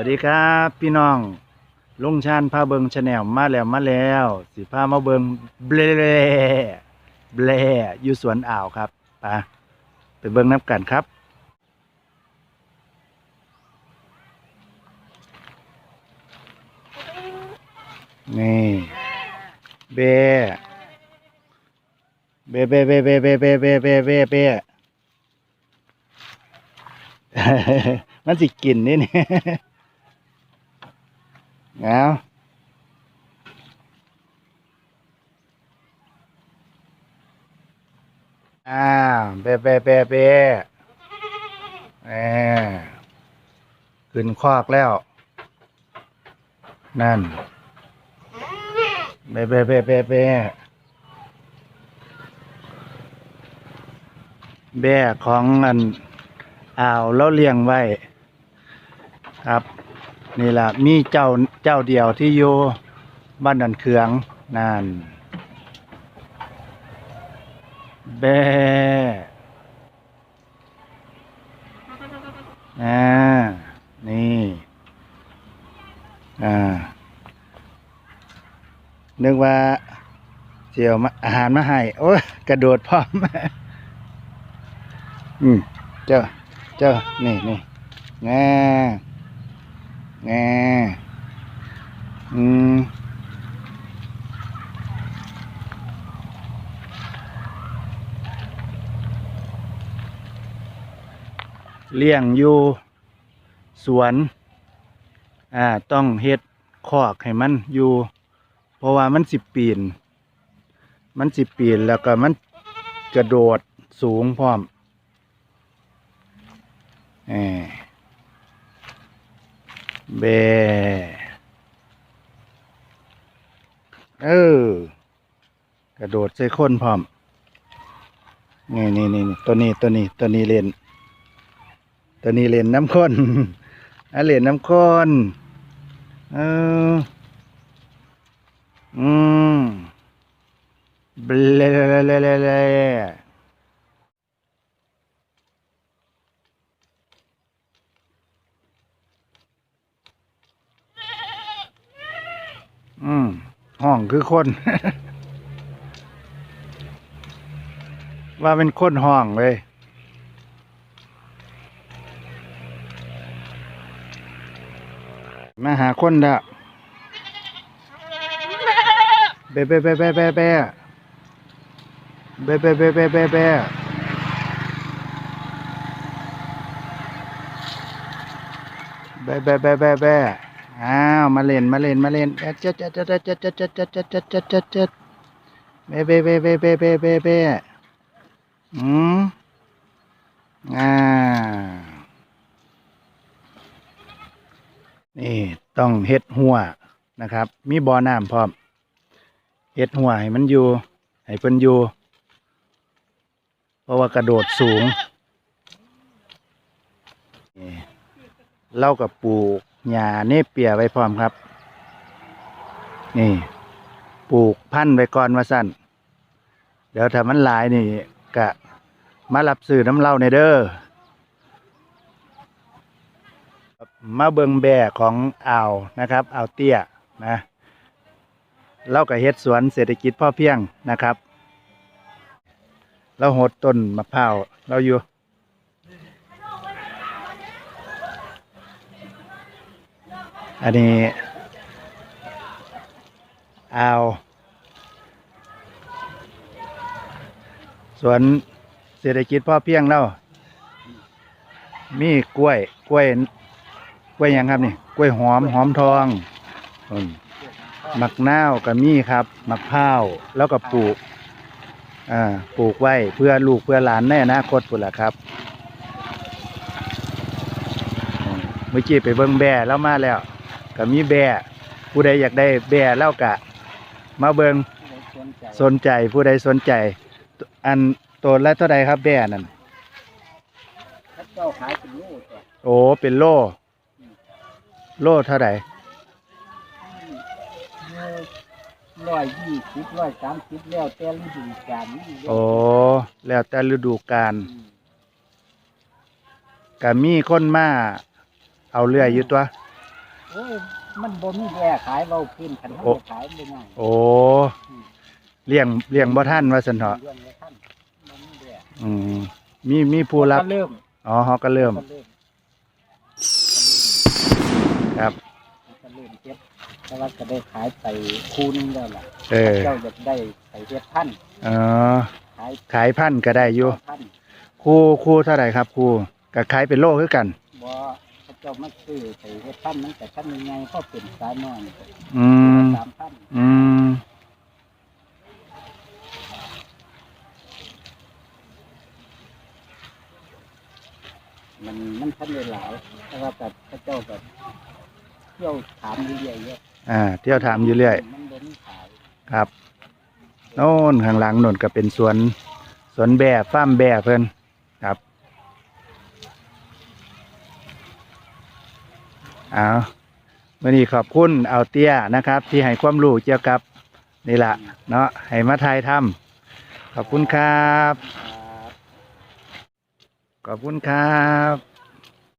วัสดีครับพี่น้องลุงชานพาเบิงชาแนลมาแล้วมาแล้ว สิพามาเบิงเบลเบลอยู่สวนอ่าวครับไปไปเบิงน้ำกันครับ นี่เบเบเบเบเบเบเบเบเบเบเบมันสิกินนี่นี่ เอาอ้าวเบะเบะเบะเบะแหมขึ้นคอกแล้ว นั่นเบะเบะเบะเบะเบะแบะของอันอ่าวแล้วเลี้ยงไว้ ครับ นี่แหละมีเจ้าเจ้าเดียวที่อยู่บ้านดันเคืองนั่นแบอ่านี่อ่านึกว่าเจียวมาอาหารมาให้โอ้ยกระโดดพร้อมอืมเจ้าเจ้านี่นี่แง่ แง่อืมเลี้ยงอยู่สวนอ่าต้องเฮ็ดคอกให้มันอยู่ เพราะว่ามันสิปีน มันสิปีนแล้วก็มันกระโดดสูงพร้อมเออ เบเออ กระโดดใส่คนพร้อมนี่นี่นี่นี่ตัวนี้ตัวนี้ตัวนี้เล่น ตัวนี้เล่นน้ำข้นอะเล่นน้ำข้นเออ อืมเบลเลเลเลเลเล อืมห้องคือคน ว่าเป็นคนห้องเลย มาหาคนละเบะเบะเบะเบะเบะเบะเบะเบะเบะเบะเบะเบะเบะเบะเบะเบะเบะ อ้าวมาเล่นมาเล่นมาเล่นเอ๊ะเจ๊ดเจ๊ดเจ๊ดเจ๊ดเจ๊ดเจ๊ดเจ๊ดเจ๊ดเจ๊ดเจ๊ดเจ๊ดเจ๊ดเบะเบะเบะเบะเบะเบะเบะเบะอืมอ่านี่ต้องเฮ็ดหัวนะครับ มีบ่อน้ำพร้อมเฮ็ดหัวให้มันอยู่ให้เพิ่นอยู่ เพราะว่ากระโดดสูงเล่ากับปลูก หญ้าเนเปียไว้พร้อมครับ นี่ ปลูกพันธุ์ไว้ก่อนว่าสั้นเดี๋ยวถ้ามันหลายนี่กะมารับซื้อน้ำเล่าในเด้อมาเบิงแบ่ของอ่าวนะครับอ่าวเตี้ยนะเล่ากับเฮ็ดสวนเศรษฐกิจพ่อเพียงนะครับ เราหดต้นมะพร้าวเราอยู่ อันนี้อาวสวนเศรษฐกิจพ่อเพียงเรามีกล้วย กล้วย กล้วยยังครับนี่ กล้วยหอม หอมทองอืมมักนาวก็มีครับหมักพร้าว แล้วก็ปลูกอ่าปลูกไว้เพื่อลูกเพื่อหลานในอนาคตพุ่นละครับ เมื่อกี้ไปเบิ่งแบ่แล้วมาแล้ว ก็มีแบ่ผู้ใดอยากได้แบ่แล้วก็มาเบิ่งสนใจผู้ใดสนใจ อันตัวละเท่าใดครับแบ่นั่นเจ้าขายเป็นโลตัวโอ้เป็นโลโลเท่าไหร่ร้อยยี่สิบร้อยสามสิบแล้วแต่ฤดูกาลนี่โอ้แล้วแต่ฤดูกาลก็มีคนมา เอาเรื่อยอยู่ตัว โอ้ยมันบ่มีแย่ขายเราขึ้นคันโอ้เฮาขายไม่ง่ายโอ้เลี้ยงเลี้ยงบ่ท่านว่าสันเถาะเรื่องละท่านมันมีแย่อืมมีมีผู้รับ ก็เริ่มอ๋อเขาก็เริ่ม ก็เริ่มครับ ก็เริ่มเก็บแต่ว่าก็ได้ขายไปคูนึงแล้วล่ะเออเจ้าอยากได้ไปเฮ็ดพันธุ์อ๋อขายขายพันธุ์ก็ได้อยู่พันธุ์ครูครูเท่าไหร่ครับครูก็ขายเป็นโลคือกันบ่ เจ้ามาซื้อไปเฮ็ดพันธุ์มันแต่พันยังไงก็เป็นสายน้อยอืมสามพันอืมมันมันพันได้หลายแต่ว่าแต่เขาเจ้าแบบเที่ยวถามเรื่อยๆเยอะอ่าเที่ยวถามอยู่เรื่อยมันบ่มีขายครับโน่นข้างหลังโน่นก็เป็นสวนสวนแบ่ฟ้าร์มแบ่เพิ่นครับ เอาวันนี้ขอบคุณเอาเตี้ยนะครับ ที่ให้ความรู้เกี่ยวกับนี่ละเนาะให้มาทายทำขอบคุณครับครับ ขอบคุณครับ